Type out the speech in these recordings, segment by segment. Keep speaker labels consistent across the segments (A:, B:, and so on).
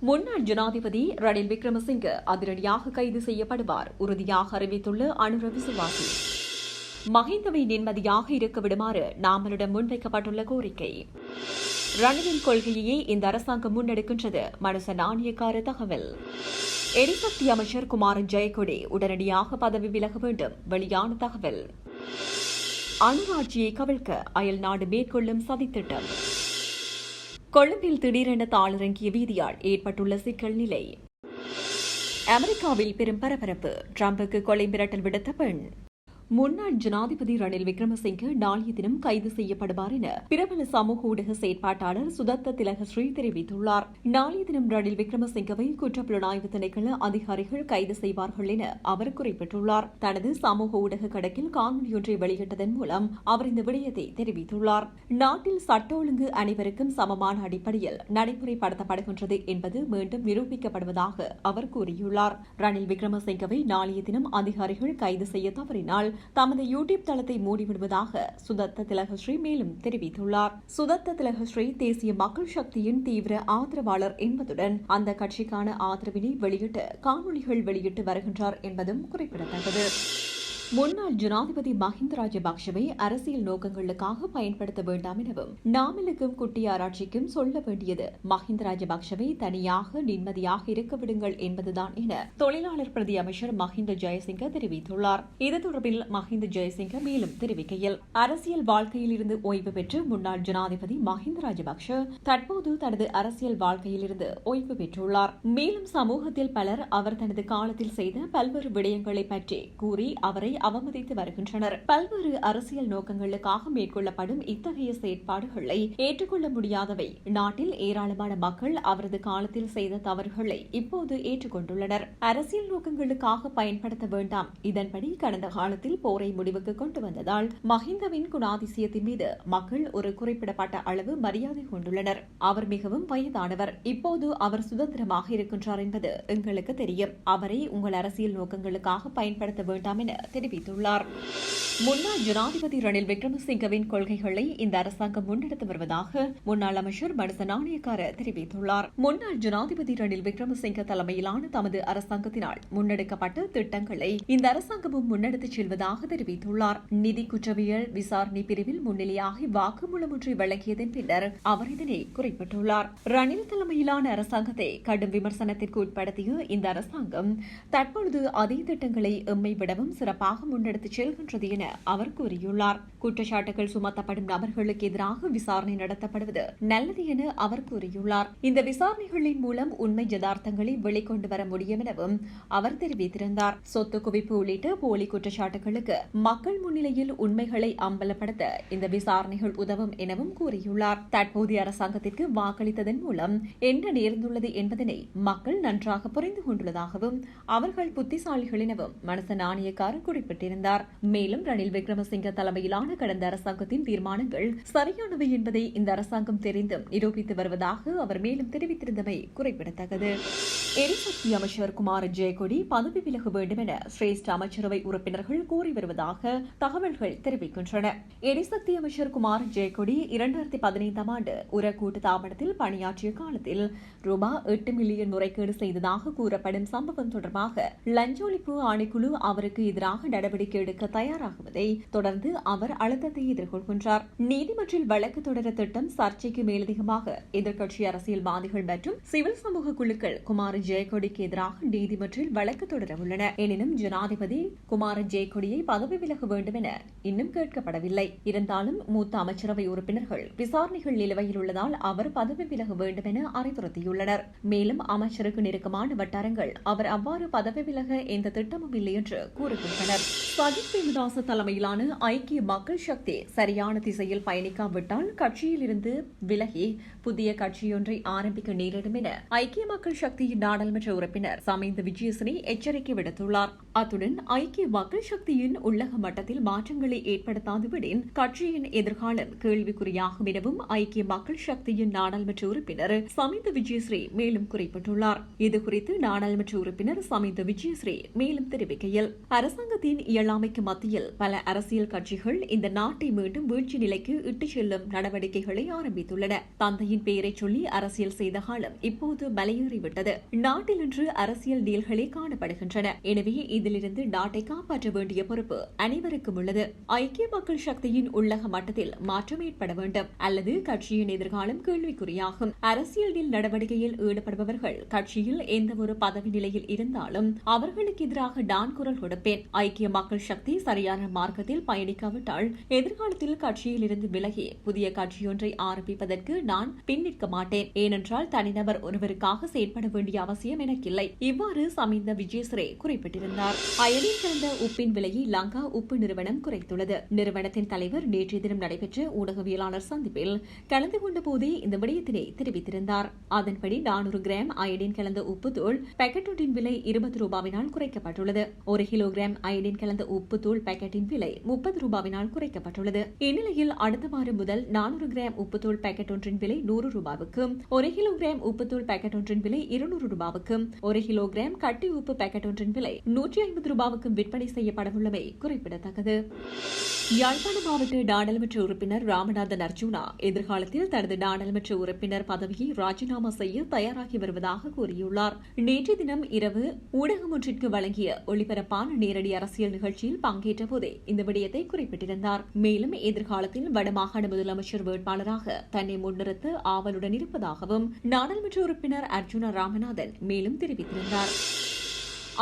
A: முன்னாள் ஜனாதிபதி ரணில் விக்ரமசிங்க அதிரடியாக கைது செய்யப்படுவார் உறுதியாக அறிவித்துள்ள அனுர விசுவாசி. மஹிந்தவை நிம்மதியாக இருக்க விடுமாறு நாமலிடம் முன்வைக்கப்பட்டுள்ள கோரிக்கை. ரணிலின் கொள்கையையே இந்த அரசாங்கம் முன்னெடுக்கின்றது மனுச நாணயக்கார தகவல். எரிசக்தி அமைச்சர் குமாரன் ஜெயக்கொடி உடனடியாக பதவி விலக வேண்டும் வெளியான தகவல். அணுராட்சியை கவிழ்க்க அயல் நாடு மேற்கொள்ளும் சதித்திட்டம். கொழும்பில் திடீரென தாளிறங்கிய வீதியால் ஏற்பட்டுள்ள சிக்கல் நிலை. அமெரிக்காவில் பெரும் பரபரப்பு. டிரம்புக்கு கொலை மிரட்டல் விடுத்த பெண். முன்னாள் ஜனாதிபதி ரணில் விக்ரமசிங்கே நாளைய தினம் கைது செய்யப்படுவார் என பிரபல சமூக ஊடக செயற்பாட்டாளர் சுதத்த திலகஸ்ரீ தெரிவித்துள்ளார். நாளைய தினம் ரணில் விக்ரமசிங்கவை குற்றப்புலனாய்வு திணைக்கள அதிகாரிகள் கைது செய்வார்கள் என அவர் குறிப்பிட்டுள்ளார். தனது சமூக ஊடக கணக்கில் காணொலியொன்றை வெளியிட்டதன் மூலம் அவர் இந்த விடயத்தை தெரிவித்துள்ளார். நாட்டில் சட்ட ஒழுங்கு அனைவருக்கும் சமமான அடிப்படையில் நடைமுறைப்படுத்தப்படுகின்றது என்பது மீண்டும் நிரூபிக்கப்படுவதாக அவர் கூறியுள்ளார். ரணில் விக்ரமசிங்கவை நாளைய தினம் அதிகாரிகள் கைது செய்ய தவறினால் தமது யூடியூப் தளத்தை மூடிவிடுவதாக சுதத்த திலகஸ்ரீ மேலும் தெரிவித்துள்ளார். சுதத்த திலகஸ்ரீ தேசிய மக்கள் சக்தியின் தீவிர ஆதரவாளர் என்பதுடன் அந்த கட்சிக்கான ஆதரவினை வெளியிட்டு காணொலிகள் வெளியிட்டு வருகின்றார் என்பதும் குறிப்பிடத்தக்கது. முன்னாள் ஜனாதிபதி மஹிந்த ராஜபக்சவை அரசியல் நோக்கங்களுக்காக பயன்படுத்த வேண்டாம் எனவும் நாமலுக்கும் குட்டியாராட்சிக்கும் சொல்ல வேண்டியது. மஹிந்த ராஜபக்சவை தனியாக நிம்மதியாக இருக்க விடுங்கள் என்பதுதான் என தொழிலாளர் பிரதி அமைச்சர் மஹிந்த ஜெயசிங்க தெரிவித்துள்ளார். இது தொடர்பில் மஹிந்த ஜெயசிங்க மேலும் தெரிவிக்கையில் அரசியல் வாழ்க்கையில் இருந்து ஓய்வு பெற்று முன்னாள் ஜனாதிபதி மஹிந்த ராஜபக்ஷ தற்போது தனது அரசியல் வாழ்க்கையில் இருந்து ஓய்வு பெற்றுள்ளார். மேலும் சமூகத்தில் பலர் அவர் தனது காலத்தில் செய்த பல்வேறு விடயங்களை பற்றி கூறி அவரை அவமதித்து வருகின்றனர். பல்வேறு அரசியல் நோக்கங்களுக்காக மேற்கொள்ளப்படும் இத்தகைய செயற்பாடுகளை ஏற்றுக்கொள்ள முடியாதவை. நாட்டில் ஏராளமான மக்கள் அவரது காலத்தில் செய்த தவறுகளை இப்போது ஏற்றுக்கொண்டுள்ளனர். அரசியல் நோக்கங்களுக்காக பயன்படுத்த வேண்டாம். இதன்படி கடந்த காலத்தில் போரை முடிவுக்கு கொண்டு வந்ததால் மஹிந்தவின் குணாதிசயத்தின் மீது மக்கள் ஒரு குறிப்பிடப்பட்ட அளவு மரியாதை கொண்டுள்ளனர். அவர் மிகவும் வயதானவர். இப்போது அவர் சுதந்திரமாக இருக்கின்றார் என்பது எங்களுக்கு தெரியும். அவரை உங்கள் அரசியல் நோக்கங்களுக்காக பயன்படுத்த வேண்டாம் என தெரிவித்துள்ளார். முன்னாள் ஜனாதிபதி ரணில் விக்ரமசிங்கவின் கொள்கைகளை இந்த அரசாங்கம் முன்னெடுத்து வருவதாக முன்னாள் அமைச்சர் மனுச நாணயக்கார தெரிவித்துள்ளார். முன்னாள் ஜனாதிபதி ரணில் விக்ரமசிங்க தலைமையிலான தமது அரசாங்கத்தினால் முன்னெடுக்கப்பட்ட திட்டங்களை இந்த அரசாங்கமும் முன்னெடுத்துச் செல்வதாக தெரிவித்துள்ளார். நிதி குற்றவியல் விசாரணை பிரிவில் முன்னிலையாகி வாக்குமூலம் ஒன்றை வழங்கியதன் பின்னர் அவர் இதனை குறிப்பிட்டுள்ளார். ரணில் தலைமையிலான அரசாங்கத்தை கடும் விமர்சனத்திற்கு உட்படுத்திய இந்த அரசாங்கம் தற்பொழுது அதே திட்டங்களை எம்மை விடவும் சிறப்பாக முன்னெடுத்துச் செல்கின்றது என அவர் கூறியுள்ளார். குற்றச்சாட்டுகள் சுமத்தப்படும் நபர்களுக்கு எதிராக விசாரணை நடத்தப்படுவது நல்லது என அவர் கூறியுள்ளார். இந்த விசாரணைகளின் மூலம் உண்மை யதார்த்தங்களை வெளிக்கொண்டு வர முடியும் எனவும் அவர் தெரிவித்திருந்தார். சொத்து குவிப்பு உள்ளிட்ட போலி குற்றச்சாட்டுகளுக்கு மக்கள் முன்னிலையில் உண்மைகளை அம்பலப்படுத்த இந்த விசாரணைகள் உதவும் எனவும் கூறியுள்ளார். தற்போதைய அரசாங்கத்திற்கு வாக்களித்ததன் மூலம் என்ன நேர்ந்துள்ளது என்பதனை மக்கள் நன்றாக புரிந்து கொண்டுள்ளதாகவும் அவர்கள் புத்திசாலிகள் எனவும் மனச நாணயக்காரர் குறிப்பிட்டிருந்தார் மேலும் ரணில் விக்ரமசிங்க தலைமையிலான கடந்த அரசாங்கத்தின் தீர்மானங்கள் சரியானவை என்பதை இந்த அரசாங்கம் தெரிந்தும் நிரூபித்து வருவதாக அவர் மேலும் தெரிவித்திருந்தமை குறிப்பிடத்தக்கது. எரிசக்தி அமைச்சர் குமார் ஜெயக்கொடி பதவி விலக வேண்டும் என சிரேஷ்ட அமைச்சரவை உறுப்பினர்கள் கூறி வருவதாக தகவல்கள் தெரிவிக்கின்றன. எரிசக்தி அமைச்சர் குமார் ஜெயக்கொடி இரண்டாயிரத்தி பதினைந்தாம் ஆண்டு உர கூட்டு தாபனத்தில் பணியாற்றிய காலத்தில் ரூபாய் எட்டு மில்லியன் முறைகேடு செய்ததாக கூறப்படும் சம்பவம் தொடர்பாக லஞ்ச ஒழிப்பு ஆணைக்குழு அவருக்கு எதிராக நடவடிக்கை எடுக்க தயாராகுவதை தொடர்ந்து அவர் அழுத்தத்தை எதிர்கொள்கின்றார். நீதிமன்றில் வழக்கு தொடர திட்டம் சர்ச்சைக்கு மேலதிகமாக. எதிர்க்கட்சி அரசியல்வாதிகள் மற்றும் சிவில் சமூக குழுக்கள் குமார ஜெயக்கொடிக்கு எதிராக நீதிமன்றில் வழக்கு தொடர உள்ளன. எனினும் ஜனாதிபதி குமார ஜெயக்கொடியை பதவி விலக வேண்டும் என இன்னும் கேட்கப்படவில்லை. இருந்தாலும் மூத்த அமைச்சரவை உறுப்பினர்கள் விசாரணைகள் நிலுவையில் உள்ளதால் அவர் பதவி விலக வேண்டும் என அறிவுறுத்தியுள்ளனர். மேலும் அமைச்சருக்கு நெருக்கமான வட்டாரங்கள். அவர் அவ்வாறு பதவி விலக எந்த திட்டமும் இல்லை என்று கூறுகின்றனர். சஜித் பிரேமதாச தலைமையிலான ஐக்கிய மக்கள் சக்தி சரியான திசையில் பயணிக்காவிட்டால் கட்சியில் இருந்து விலகி புதிய கட்சியொன்றை ஆரம்பிக்க நேரிடும் என ஐக்கிய மக்கள் சக்தியின் நாடாளுமன்ற உறுப்பினர் சமைந்த விஜயசினி எச்சரிக்கை விடுத்துள்ளார். அத்துடன் ஐக்கிய மக்கள் சக்தியின் உள்ளக மட்டத்தில் மாற்றங்களை ஏற்படுத்தாதுவிடின் கட்சியின் எதிர்காலம் கேள்விக்குறியாகும் எனவும் ஐக்கிய மக்கள் சக்தியின் நாடாளுமன்ற உறுப்பினர் சமைந்த விஜயஸ்ரீ மேலும் குறிப்பிட்டுள்ளார். இதுகுறித்து நாடாளுமன்ற உறுப்பினர் சமிந்த விஜயஸ்ரீ மேலும் தெரிவிக்கையில் அரசாங்கத்தின் நாட்டின் இயலாமைக்கு மத்தியில் பல அரசியல் கட்சிகள் இந்த நாட்டை மீண்டும் வீழ்ச்சி நிலைக்கு இட்டுச் செல்லும் நடவடிக்கைகளை ஆரம்பித்துள்ளன. தந்தையின் பெயரை சொல்லி அரசியல் செய்த காலம் இப்போது மலையேறிவிட்டது. நாட்டில் இன்று அரசியல் டீல்களே காணப்படுகின்றன. எனவே இதிலிருந்து நாட்டை காப்பாற்ற வேண்டிய பொறுப்பு அனைவருக்கும் உள்ளது. ஐக்கிய மக்கள் சக்தியின் உள்ளக மட்டத்தில் மாற்றம் ஏற்பட வேண்டும். அல்லது கட்சியின் எதிர்காலம் கேள்விக்குறியாகும். அரசியல் டீல் நடவடிக்கையில் ஈடுபடுபவர்கள் கட்சியில் எந்த ஒரு பதவி நிலையில் இருந்தாலும் அவர்களுக்கு எதிராக நான் குரல் கொடுப்பேன். ஐக்கிய மக்கள் சக்தி சரியான மார்க்கத்தில் பயணிக்காவிட்டால் எதிர்காலத்தில் கட்சியில் இருந்து விலகி புதிய கட்சியொன்றை ஆரம்பிப்பதற்கு நான் பின்னிற்க மாட்டேன். ஏனென்றால் தனிநபர் ஒருவருக்காக செயற்பட வேண்டிய அவசியம் எனக்கில்லை. இவ்வாறு சமிந்த விஜயஸ்ரே குறிப்பிட்டிருந்தார். அயலில் சிறந்த உப்பின் விலையை லங்கா உப்பு நிறுவனம் குறைத்துள்ளது. நிறுவனத்தின் தலைவர் நேற்றைய தினம் நடைபெற்ற ஊடகவியலாளர் சந்திப்பில் கலந்து கொண்ட போதே இந்த விடயத்தினை தெரிவித்திருந்தார். அதன்படி நானூறு கிராம் அயடின் கலந்த உப்பு தூள் பேக்கெட் ஒன்றின் விலை இருபது ரூபாவினால் குறைக்கப்பட்டுள்ளது. ஒரு கிலோகிராம் அயடின் பென்சிலின் கலந்த உப்பு தூள் பாக்கெட்டின் விலை முப்பது ரூபாவினால் குறைக்கப்பட்டுள்ளது. இந்நிலையில் அடுத்த வாரம் முதல் நானூறு கிராம் உப்புத்தூள் பாக்கெட் ஒன்றின் விலை நூறு ரூபாவுக்கும் ஒரு கிலோகிராம் உப்புத்தூள் பாக்கெட் ஒன்றின் விலை இருநூறு ரூபாவுக்கும் ஒரு கிலோகிராம் கட்டி உப்பு பாக்கெட் ஒன்றின் விலை நூற்றி ஐம்பது ரூபாவுக்கும் விற்பனை செய்யப்படவுள்ளமை குறிப்பிடத்தக்கது. யாழ்ப்பாண மாவட்ட நாடாளுமன்ற உறுப்பினர் ராமநாதன் அர்ஜுனா எதிர்காலத்தில் தனது நாடாளுமன்ற உறுப்பினர் பதவியை ராஜினாமா செய்ய தயாராகி வருவதாக கூறியுள்ளார். நேற்று தினம் இரவு ஊடகம் ஒன்றிற்கு வழங்கிய ஒளிபரப்பான நேரடி அரசு அரசியல் நிகழ்ச்சியில் பங்கேற்ற போதே இந்த விடயத்தை குறிப்பிட்டிருந்தார். மேலும் எதிர்காலத்தில் வடமாகாண முதலமைச்சர் வேட்பாளராக தன்னை முன்னிறுத்த ஆவலுடன் இருப்பதாகவும் நாடாளுமன்ற உறுப்பினர் அர்ஜுனா ராமநாதன் மேலும் தெரிவித்திருந்தார்.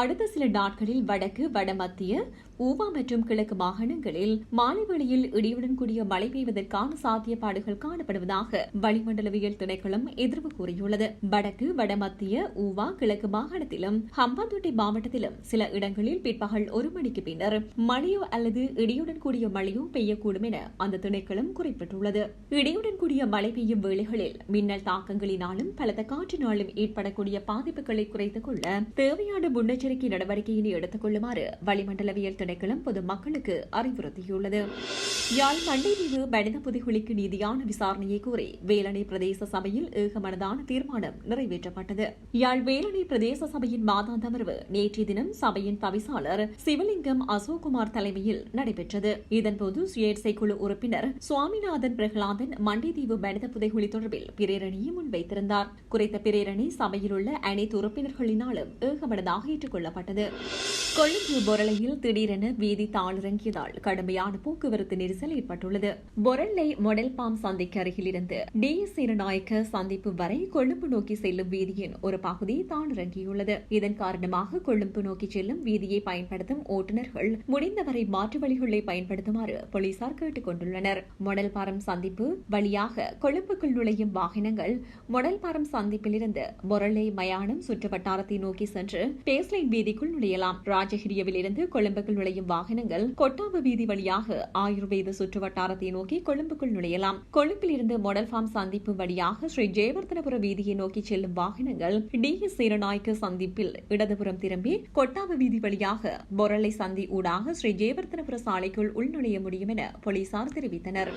A: அடுத்த சில நாட்களில் வடக்கு வடமத்திய ஊவா மற்றும் கிழக்கு மாகாணங்களில் மாலை வேளையில் இடியுடன் கூடிய மழை பெய்வதற்கான சாத்தியப்பாடுகள் காணப்படுவதாக வளிமண்டலவியல் திணைக்களம் எதிர்வு கூறியுள்ளது. வடக்கு வடமத்திய ஊவா கிழக்கு மாகாணத்திலும் ஹம்பாந்தோட்டை மாவட்டத்திலும் சில இடங்களில் பிற்பகல் ஒரு மணிக்கு பின்னர் மழையோ அல்லது இடியுடன் கூடிய மழையோ பெய்யக்கூடும் என அந்த திணைக்களம் குறிப்பிட்டுள்ளது. இடியுடன் கூடிய மழை பெய்யும் வேளைகளில் மின்னல் தாக்கங்களினாலும் பலத்த காற்றினாலும் ஏற்படக்கூடிய பாதிப்புகளை குறைத்துக் கொள்ள தேவையான முன்னெச்சரிக்கை நடவடிக்கையினை எடுத்துக் கொள்ளுமாறு வளிமண்டலவியல் திணைக்களம் பொதுமக்களுக்கு அறிவுறுத்தியுள்ளது. யாழ் மண்டைதீவு மனித புதைகுழிக்கு நீதியான விசாரணையை கோரி வேலணை பிரதேச சபையில் ஏகமனதான தீர்மானம் நிறைவேற்றப்பட்டது. யாழ் வேலணை பிரதேச சபையின் மாதாந்த அமர்வு நேற்றைய தினம் சபையின் தவிசாளர் சிவலிங்கம் அசோக்குமார் தலைமையில் நடைபெற்றது. இதன்போது சுயேட்சை குழு உறுப்பினர் சுவாமிநாதன் பிரகலாதன் மண்டைதீவு மனித புதைகுழி தொடர்பில் பிரேரணியை முன்வைத்திருந்தார். குறித்த பிரேரணி சபையில் உள்ள அனைத்து உறுப்பினர்களினாலும் ஏகமனதாக ஏற்றுக்கொள்ளப்பட்டது. கொழும்பு பொரளையில் திடீரென திடீரென வீதி தாளிறங்கியதால் கடுமையான போக்குவரத்து நெரிசல் ஏற்பட்டுள்ளது. பொரல்லை மொடல் பாம் சந்தைக்கு அருகில் இருந்து டிஎஸ் சீரநாயக்க சந்திப்பு வரை கொழும்பு நோக்கி செல்லும் வீதியின் ஒரு பகுதி தாளிறங்கியுள்ளது இதன் காரணமாக கொழும்பு நோக்கி செல்லும் வீதியை பயன்படுத்தும் ஓட்டுநர்கள் முடிந்தவரை மாற்று வழிகளை பயன்படுத்துமாறு போலீசார் கேட்டுக் கொண்டுள்ளனர். மொடல் பாரம் சந்திப்பு வழியாக கொழும்புக்குள் நுழையும் வாகனங்கள் மொடல் பாரம் சந்திப்பிலிருந்து பொரளை மயானம் சுற்றுவட்டாரத்தை நோக்கி சென்று பேஸ்லைன் வீதிக்குள் நுழையலாம். ராஜகிரியவில் இருந்து கொழும்புக்குள் நுழையும் வாகனங்கள் கொட்டாம்பு வீதி வழியாக ஆயுர்வேத சுற்று வட்டாரத்தை நோக்கி கொழும்புக்குள் நுழையலாம். கொழும்பில் இருந்து மொடல் ஃபார்ம் சந்திப்பு வழியாக ஸ்ரீ ஜெயவர்தனபுர வீதியை நோக்கி செல்லும் வாகனங்கள் டி எஸ் சீரநாயக்க சந்திப்பில் இடதுபுறம் திரும்பி கொட்டாம்பு வீதி வழியாக பொரளை சந்தி ஊடாக ஸ்ரீ ஜெயவர்தனபுர சாலைக்குள் உள்நுழைய முடியும் என போலீசார் தெரிவித்தனர்.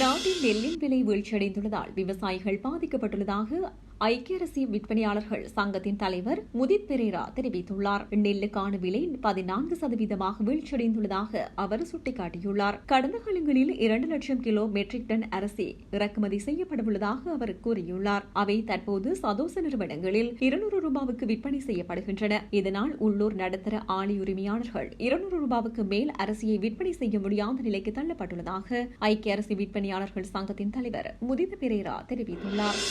A: நாட்டில் நெல்லின் விலை வீழ்ச்சியடைந்துள்ளதால் விவசாயிகள் பாதிக்கப்பட்டுள்ளதாக ஐக்கிய அரசு விற்பனையாளர்கள் சங்கத்தின் தலைவர் முதித் பெரேரா தெரிவித்துள்ளார். நெல்லுக்கான விலை பதினான்கு சதவீதமாக வீழ்ச்சியடைந்துள்ளதாக அவர் சுட்டிக்காட்டியுள்ளார். கடந்த காலங்களில் இரண்டு லட்சம் கிலோ மெட்ரிக் டன் அரிசி இறக்குமதி செய்யப்படவுள்ளதாக அவர் கூறியுள்ளார். அவை தற்போது சதோச நிறுவனங்களில் இருநூறு ரூபாவுக்கு விற்பனை செய்யப்படுகின்றன. இதனால் உள்ளூர் நடுத்தர ஆலை உரிமையாளர்கள் இருநூறு ரூபாவுக்கு மேல் அரிசியை விற்பனை செய்ய முடியாத நிலைக்கு தள்ளப்பட்டுள்ளதாக ஐக்கிய அரசு விற்பனையாளர்கள் சங்கத்தின் தலைவர் முதித பெரேரா தெரிவித்துள்ளார்.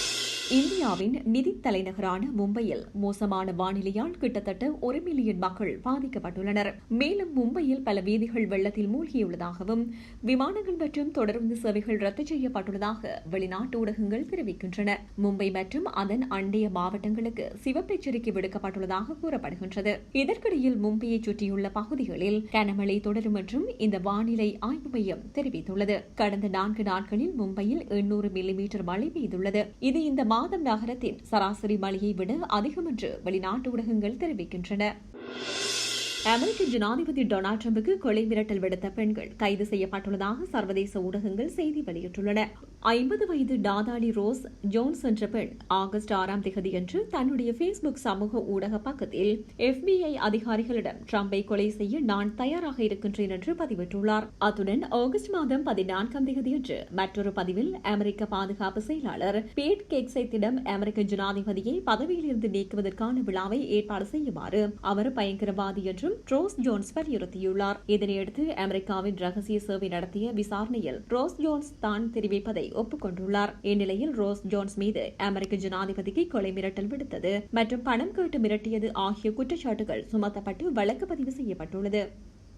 A: இந்தியாவின் நிதி தலைநகரான மும்பையில் மோசமான வானிலையால் கிட்டத்தட்ட ஒரு மில்லியன் மக்கள் பாதிக்கப்பட்டுள்ளனர். மேலும் மும்பையில் பல வீதிகள் வெள்ளத்தில் மூழ்கியுள்ளதாகவும் விமானங்கள் மற்றும் தொடர்ந்து சேவைகள் ரத்து செய்யப்பட்டுள்ளதாக வெளிநாட்டு ஊடகங்கள் தெரிவிக்கின்றன. மும்பை மற்றும் அதன் அண்டைய மாவட்டங்களுக்கு சிவப்பு எச்சரிக்கை விடுக்கப்பட்டுள்ளதாக கூறப்படுகின்றது. இதற்கிடையில் மும்பையை சுற்றியுள்ள பகுதிகளில் கனமழை தொடரும் என்றும் இந்த வானிலை ஆய்வு மையம் தெரிவித்துள்ளது. கடந்த நான்கு நாட்களில் மும்பையில் எண்ணூறு மில்லிமீட்டர் மழை பெய்துள்ளது. இது இந்த மாதம் நகரத்தின் சராசரி மழையை விட அதிகம் என்று வெளிநாட்டு ஊடகங்கள் தெரிவிக்கின்றன. அமெரிக்க ஜனாதிபதி டொனால்டு டிரம்புக்கு கொலை மிரட்டல் விடுத்த பெண்கள் கைது செய்யப்பட்டுள்ளதாக சர்வதேச ஊடகங்கள் செய்தி வெளியிட்டுள்ளன. ஐம்பது வயது டாதாலி ரோஸ் ஜோன்ஸ் என்ற பெண் ஆகஸ்ட் ஆறாம் திகதியன்று தன்னுடைய பேஸ்புக் சமூக ஊடக பக்கத்தில் எஃபிஐ அதிகாரிகளிடம் ட்ரம்பை கொலை செய்ய நான் தயாராக இருக்கின்றேன் என்று பதிவிட்டுள்ளார். அத்துடன் ஆகஸ்ட் மாதம் பதினான்காம் திகதியன்று மற்றொரு பதிவில் அமெரிக்க பாதுகாப்பு செயலாளர் பேட் கேக்ஸைத்திடம் அமெரிக்க ஜனாதிபதியை பதவியிலிருந்து நீக்குவதற்கான விழாவை ஏற்பாடு செய்யுமாறு அவர் பயங்கரவாதி என்றும் ரோஸ் ஜோன்ஸ் வலியுறுத்தியுள்ளார். இதனையடுத்து அமெரிக்காவின் ரகசிய சேவை நடத்திய விசாரணையில் ரோஸ் ஜோன்ஸ் தான் தெரிவிப்பதை ஒப்புக்கொண்டுள்ளார். இந்நிலையில் ரோஸ் ஜோன்ஸ் மீது அமெரிக்க ஜனாதிபதிக்கு கொலை மிரட்டல் விடுத்தது மற்றும் பணம் கேட்டு மிரட்டியது ஆகிய குற்றச்சாட்டுகள் சுமத்தப்பட்டு வழக்கு பதிவு செய்யப்பட்டுள்ளது.